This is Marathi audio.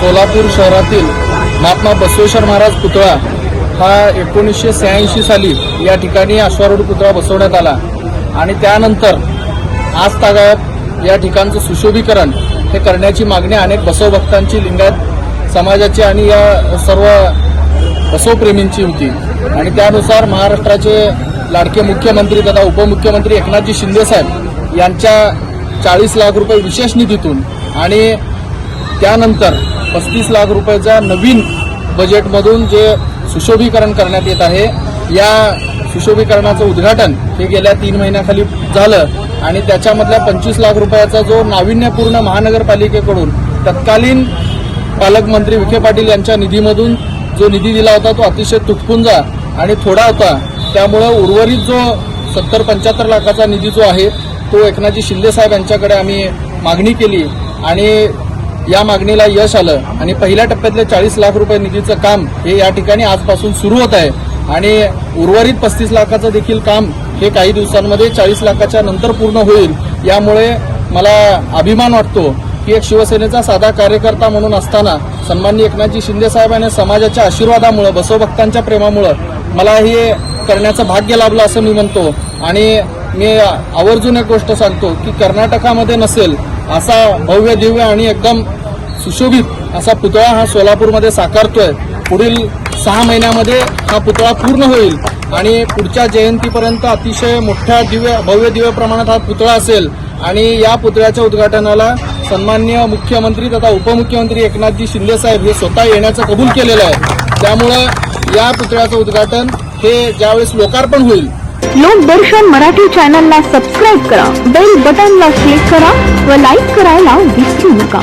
सोलापूर शहरातील महात्मा बसवेश्वर महाराज पुतळा हा एकोणीसशे शहाऐंशी साली या ठिकाणी अश्वारूढ पुतळा बसवण्यात आला. आणि त्यानंतर आज तागायत या ठिकाणचं सुशोभीकरण हे करण्याची मागणी अनेक बसव भक्तांची लिंगायत समाजाची आणि या सर्व बसवप्रेमींची होती. आणि त्यानुसार महाराष्ट्राचे लाडके मुख्यमंत्री तथा उपमुख्यमंत्री एकनाथजी शिंदेसाहेब यांच्या चाळीस लाख रुपये विशेष निधीतून आणि त्यानंतर पस्तीस लाख रुपयाच्या नवीन बजेटमधून जे सुशोभीकरण करण्यात येत आहे या सुशोभीकरणाचं उद्घाटन हे गेल्या तीन महिन्याखाली झालं आणि त्याच्यामधल्या पंचवीस लाख रुपयाचा जो नाविन्यपूर्ण महानगरपालिकेकडून तत्कालीन पालकमंत्री विखे पाटील यांच्या निधीमधून जो निधी दिला होता तो अतिशय तुटपुंजा आणि थोडा होता. त्यामुळं उर्वरित जो सत्तर पंच्याहत्तर लाखाचा निधी जो आहे तो एकनाथजी शिंदे साहेब यांच्याकडे आम्ही मागणी केली आणि या मागणीला यश आलं. आणि पहिल्या टप्प्यातले चाळीस लाख रुपये निधीचं काम हे या ठिकाणी आजपासून सुरू होत आहे. आणि उर्वरित पस्तीस लाखाचं देखील काम हे काही दिवसांमध्ये चाळीस लाखाच्या नंतर पूर्ण होईल. यामुळे मला अभिमान वाटतो की एक शिवसेनेचा साधा कार्यकर्ता म्हणून असताना सन्माननीय एकनाथजी शिंदे साहेबांनी समाजाच्या आशीर्वादामुळं बसवभक्तांच्या प्रेमामुळं मला हे करण्याचं भाग्य लाभलं असं मी म्हणतो. आणि मी आवर्जून एक गोष्ट सांगतो की कर्नाटकामध्ये नसेल असा भव्य दिव्य आणि एकदम सुशोभित असा पुतळा हा सोलापूरमध्ये साकारतोय. पुढील सहा महिन्यामध्ये हा पुतळा पूर्ण होईल. आणि पुढच्या जयंतीपर्यंत अतिशय मोठ्या दिव्य भव्य दिव्य प्रमाणात हा पुतळा असेल. आणि या पुतळ्याच्या उद्घाटनाला सन्माननीय मुख्यमंत्री तथा उपमुख्यमंत्री एकनाथजी शिंदे साहेब हे स्वतः येण्याचं कबूल केलेलं आहे. त्यामुळं या पुतळ्याचं उद्घाटन हे ज्यावेळेस लोकार्पण होईल. लोकदर्शन मराठी चॅनलला सबस्क्राईब करा बेल बटनला क्लिक करा व लाईक करायला विसरू नका.